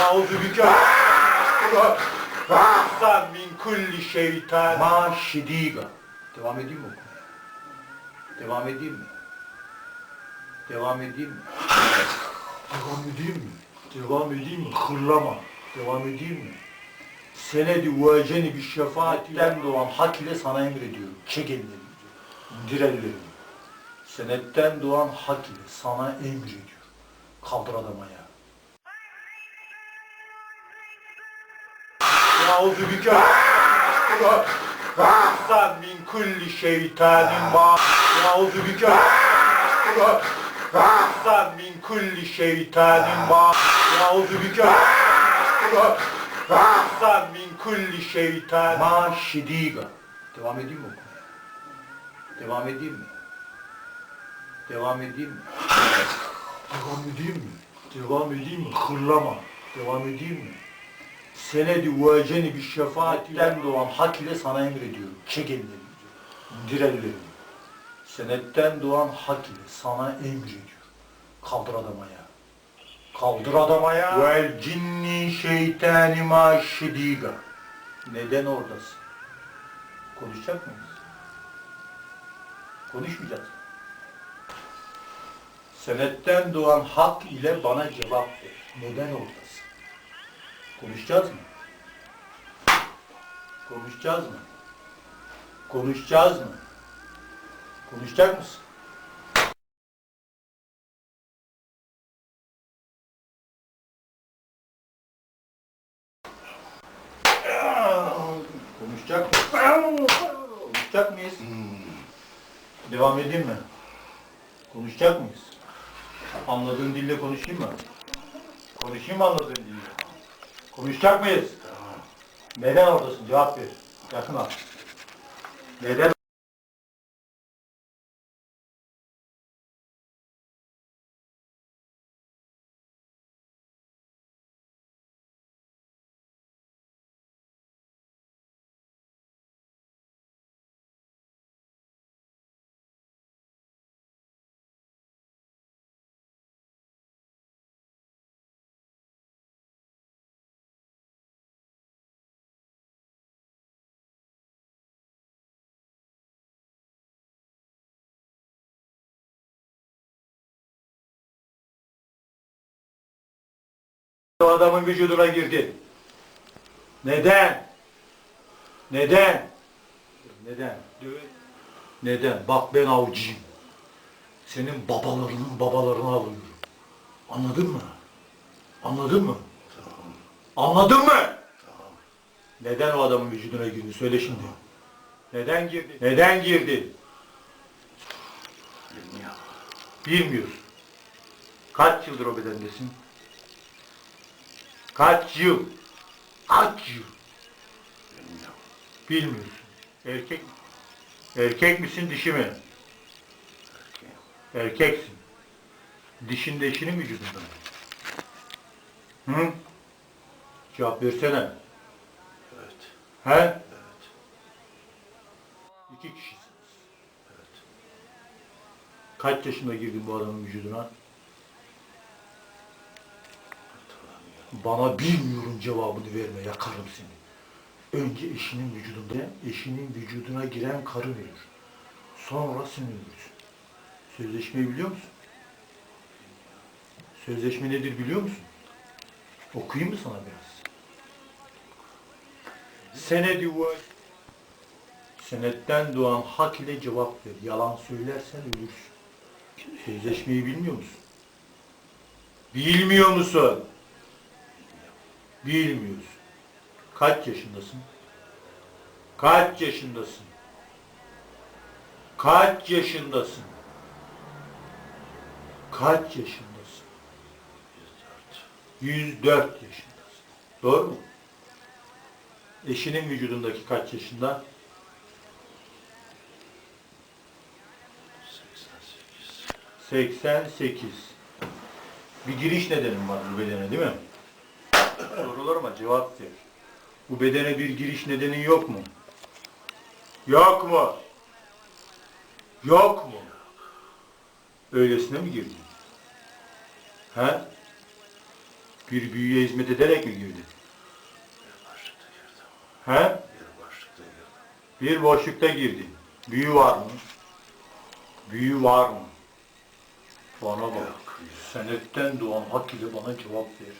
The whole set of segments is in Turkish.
Yauzu bike. Sen min kulli şeytan. Ma şidiga. Devam edeyim mi? Devam edeyim mi? Devam edeyim mi? Devam edeyim mi? Devam edeyim mi? Hırlama. Devam edeyim mi? Senedi veceni bir şefaatten doğan hak ile sana emrediyorum. Çek ellerini diyor. İndir ellerini. Senetten doğan hak ile sana emrediyorum. Kaldır adama ya. Yauzu bike. Sen min kulli şeytanin ma. Yauzu bike. Sen min kulli şeytanin ma. Yauzu bike. Sen min kulli şeytan. Ma şidiga. Devam edeyim mi? Devam edeyim mi? Devam edeyim mi? Devam edeyim mi? Devam edeyim mi? Hırlama. Devam edeyim mi? Senedi veceni bir şefaatten doğan hak ile sana emrediyorum. Çek ellerini diyor. Ellerini. Senetten doğan hak ile sana emrediyorum. Kaldır adama ya. Kaldır adama ya. Vel cinni şeytani ma şidiga. Neden oradasın? Konuşacak mıyız? Konuşmayacağız. Senetten doğan hak ile bana cevap ver. Neden oradasın? Konuşacağız mı? Konuşacağız mı? Konuşacağız mı? Konuşacak mısın? Konuşacak mı? Konuşacak mıyız? Devam edeyim mi? Konuşacak mıyız? Anladığın dille konuşayım mı? Konuşayım mı anladığın? Konuşacak mıyız? Neden oradasın? Cevap ver. Yakın al. Neden? O adamın vücuduna girdi. Neden? Neden? Neden? Neden? Bak ben avcıyım. Senin babalarının babalarını alıyorum. Anladın mı? Anladın mı? Anladın mı? Neden o adamın vücuduna girdi? Söyle şimdi. Neden girdi? Neden girdi? Bilmiyorum. Bilmiyorsun. Kaç yıldır o bedendesin? Kaç yıl? Kaç yıl? Bilmiyorum. Bilmiyorsun. Erkek Erkek misin dişi mi? Erkeksin. Dişin de eşinin vücudunda mı? Hı? Cevap versene. Evet. He? Evet. İki kişisiniz. Evet. Kaç yaşında girdin bu adamın vücuduna? Bana bilmiyorum cevabını verme, yakarım seni. Önce eşinin vücudunda, eşinin vücuduna giren karı ölür. Sonra sen ölürsün. Sözleşmeyi biliyor musun? Sözleşme nedir biliyor musun? Okuyayım mı sana biraz? Senedi var. Senetten doğan hak ile cevap ver. Yalan söylersen ölürsün. Sözleşmeyi bilmiyor musun? Bilmiyor musun? Bilmiyorsun. Kaç yaşındasın? Kaç yaşındasın? Kaç yaşındasın? Kaç yaşındasın? 104. 104 yaşındasın. Doğru mu? Eşinin vücudundaki kaç yaşında? 88. 88. Bir giriş nedenim var bu bedene değil mi? Sorularıma cevap ver. Bu bedene bir giriş nedenin yok mu? Yok mu? Yok mu? Öylesine mi girdin? He? Bir büyüye hizmet ederek mi girdin? He? Bir başlıkta girdim. Bir boşlukta girdin. Büyü var mı? Büyü var mı? Bana bak. Senetten doğan hak ile bana cevap ver.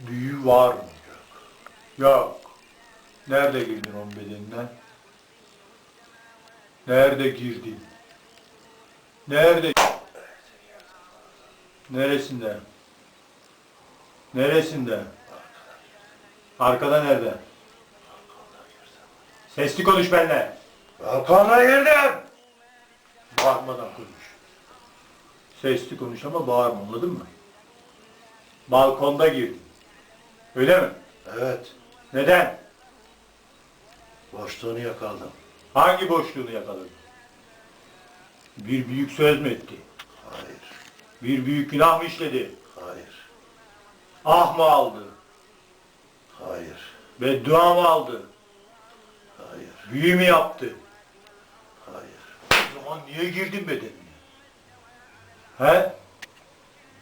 Büyü var mı? Yok. Nerede girdin onun bedeninden? Nerede girdin? Nerede? Neresinde? Neresinde? Arkada nerede? Girdim. Sesli konuş benimle. Balkonda girdim. Bağırmadan konuş. Sesli konuş ama bağırma anladın mı? Balkonda girdin. Öyle mi? Evet. Neden? Boşluğunu yakaladım. Hangi boşluğunu yakaladın? Bir büyük söz mü etti? Hayır. Bir büyük günah mı işledi? Hayır. Ah mı aldı? Hayır. Beddua mı aldı? Hayır. Büyü mü yaptı? Hayır. O zaman niye girdin bedenine? He?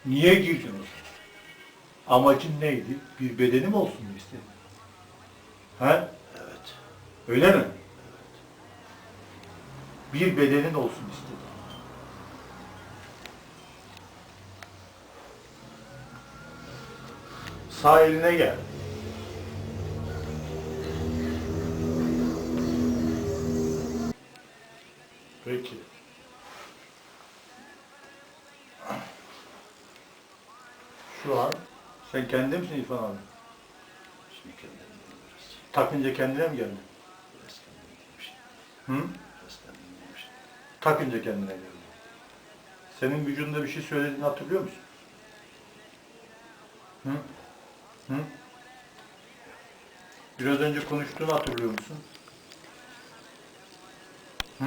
Niye girdin o zaman? Amacın neydi? Bir bedenim olsun mu istedin? He? Evet. Öyle mi? Bir bedenin olsun istedim. Sağ eline sen kendin misin İrfan abi? Şimdi kendimi biraz. Takınca kendine mi geldin? Biraz kendimi giymişim. Hı? Biraz kendimi giymişim. Takınca kendine geldin. Senin vücudunda bir şey söylediğini hatırlıyor musun? Hı? Hı? Biraz önce konuştuğunu hatırlıyor musun? Hı?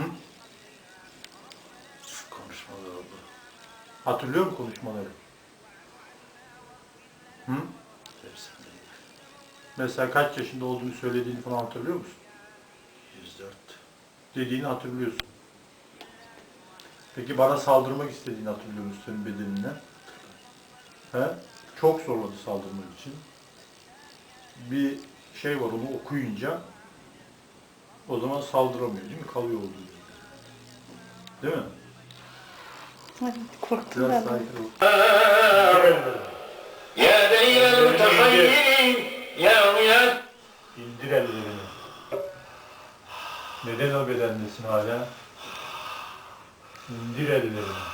Konuşmalar oldu. Hatırlıyor musun konuşmaları? Hı? Mesela kaç yaşında olduğunu söylediğini falan hatırlıyor musun? 104. Dediğini hatırlıyorsun. Peki bana saldırmak istediğini hatırlıyor musun senin bedeninden? He? Çok zorladı saldırmak için. Bir şey var onu okuyunca o zaman saldıramıyor değil mi? Kalıyor olduğu gibi. Değil mi? Evet, korktum Biraz ben. sakin ol. Ya delil mütehayyirin ya uyan. İndir ellerini. Neden o bedendesin hala? İndir ellerini.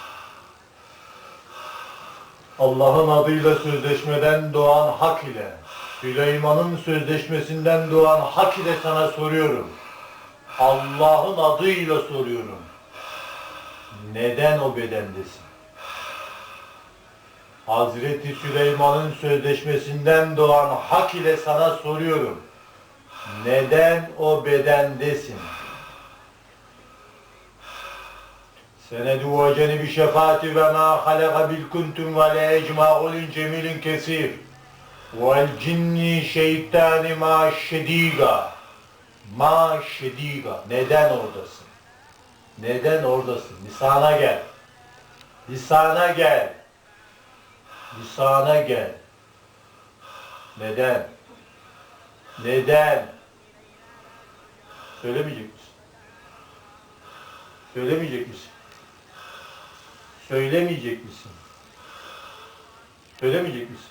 Allah'ın adıyla sözleşmeden doğan hak ile, Süleyman'ın sözleşmesinden doğan hak ile sana soruyorum. Allah'ın adıyla soruyorum. Neden o bedendesin? Hazreti Süleyman'ın sözleşmesinden doğan hak ile sana soruyorum. Neden o bedendesin? Senedu ve cenibi şefaati ve ma halaka bil kuntum ve le ecma'ulin cemilin kesir. Vel cinni şeytani ma şediga. Ma şediga. Neden oradasın? Neden oradasın? Lisana gel. Lisana gel. Lisana gel. Neden? Neden? Söylemeyecek misin? Söylemeyecek misin? Söylemeyecek misin? Söylemeyecek misin?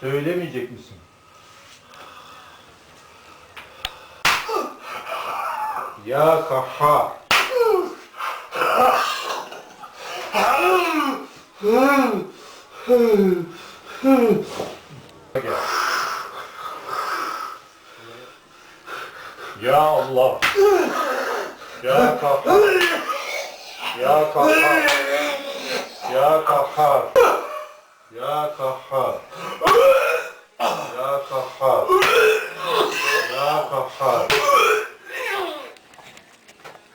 Söylemeyecek misin? Ya kahhar. Ya Allah. Ya kahhar. Ya kahhar. Ya kahhar. Ya kahhar. Ya kahhar. Ya kahhar.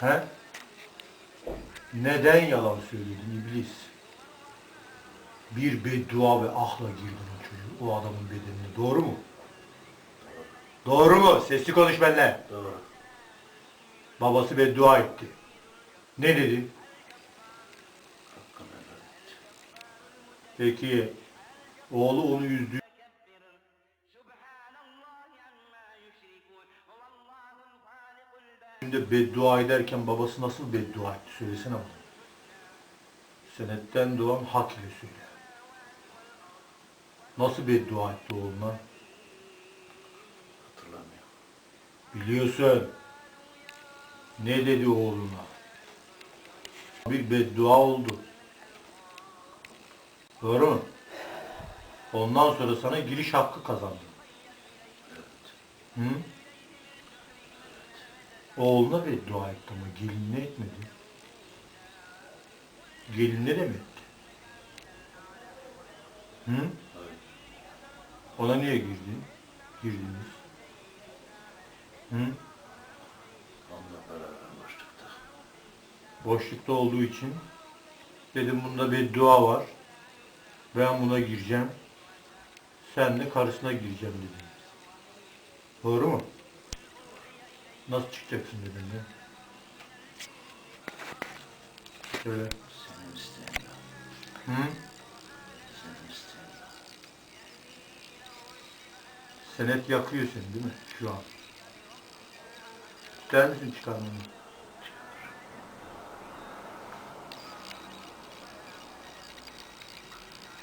He? Neden yalan söyledin iblis? Bir beddua ve ahla girdin o çocuğu, o adamın bedenine. Doğru mu? Doğru mu? Sesli konuş benimle. Doğru. Babası beddua etti. Ne dedi? Peki oğlu onu üzdü. Şimdi beddua ederken babası nasıl beddua etti söylesene bana. Senetten doğan hak ile söyle. Nasıl beddua etti oğluna? Hatırlamıyorum. Biliyorsun. Ne dedi oğluna? Bir beddua oldu. Doğru mu? Ondan sonra sana giriş hakkı kazandı. Hı? Oğluna beddua etti ama gelinine etmedi. Gelinine de mi etti? Hı? Ona niye girdin? Girdiniz. Hı? Onunla beraber boşlukta. boşlukta olduğu için dedim bunda bir dua var. Ben buna gireceğim. Sen de karısına gireceğim dedim. Doğru mu? Nasıl çıkacaksın dedim ya. Şöyle. Senin isteğinle. Hı? Senin isteğinle. Senet yakıyor değil mi şu an? İster misin çıkarmanı?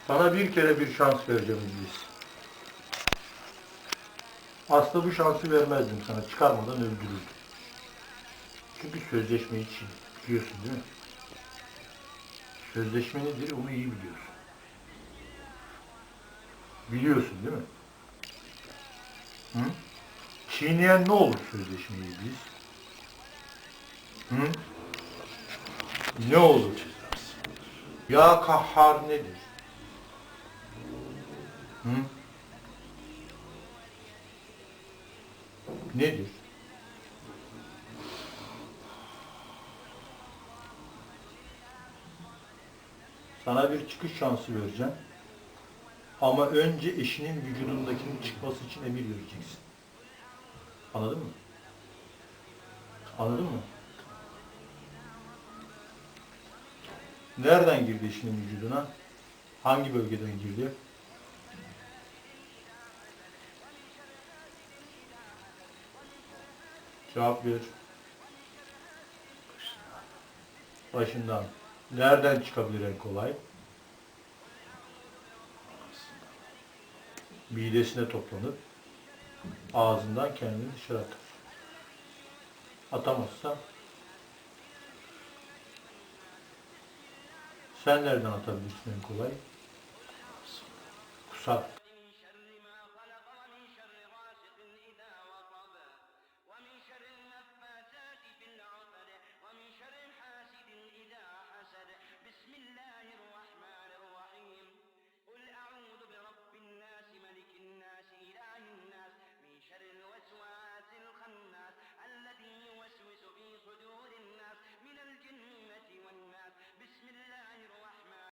Sana bir kere bir şans vereceğim İdris. Aslında bu şansı vermezdim sana. Çıkarmadan öldürürdüm. Çünkü sözleşme için biliyorsun değil mi? Sözleşme nedir onu iyi biliyorsun. Biliyorsun değil mi? Hı? Çiğneyen ne olur sözleşmeyi biz? Hı? Ne olur? Ya kahhar nedir? Hı? Nedir? Sana bir çıkış şansı vereceğim. Ama önce eşinin vücudundakinin çıkması için emir vereceksin. Anladın mı? Anladın mı? Nereden girdi eşinin vücuduna? Hangi bölgeden girdi? Cevap ver. Başından. Nereden çıkabilir en kolay? Midesine toplanıp ağzından kendini dışarı atar. Atamazsa sen nereden atabilirsin en kolay? Kusar.